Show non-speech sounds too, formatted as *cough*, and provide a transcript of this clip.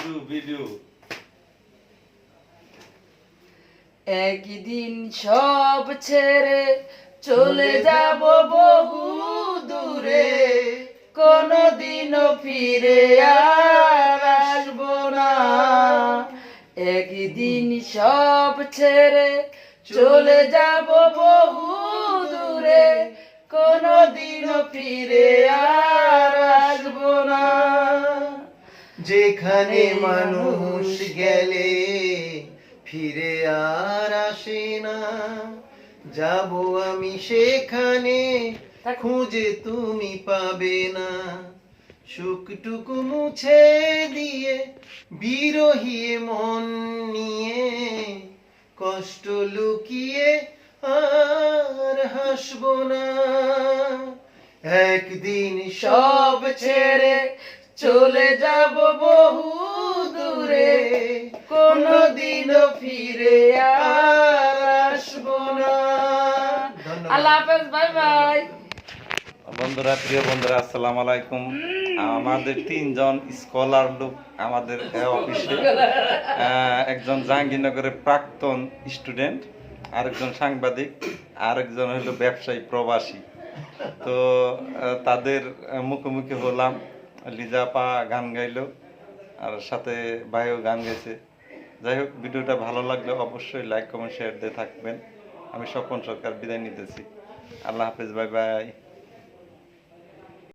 Video video একদিন সব ছেড়ে চলে যাব বহু দূরে। কোনদিনও ফিরে আর আসব না। একদিন সব ছেড়ে চলে যাব বহু দূরে। কোনদিনও ফিরে আর যেখানে মানুষ গেলে ফিরে আর আসে না। যাব আমি সেখানে খুঁজে তুমি পাবে না। সুখটুকু মুছে দিয়ে বিরহী মন নিয়ে কষ্ট লুকিয়ে আর হাসবো না। একদিন সব ছেড়ে চলে যাব বহু দূরে কোনদিনও ফিরে আর আসব না। আল্লাহ হাফেজ বাই বাই। বন্ধুরা প্রিয় বন্ধুরা আসসালামু আলাইকুম। আমাদের তিনজন স্কলার লোক আমাদের অফিসে। *laughs* একজন জাহাঙ্গীরনগরের প্রাক্তন স্টুডেন্ট আরেকজন সাংবাদিক আরেকজন হলো ব্যবসায়ী প্রবাসী। তো তাদের মুখোমুখি হলাম। লিজা পা গান গাইলো, আর সাথে ভাইও গান গেছে। যাই হোক, ভিডিওটা ভালো লাগলে অবশ্যই লাইক কমেন্ট শেয়ার দিয়ে থাকবেন। আমি স্বপন সরকার বিদায় নিতেছি। আল্লাহ হাফেজ বাই বাই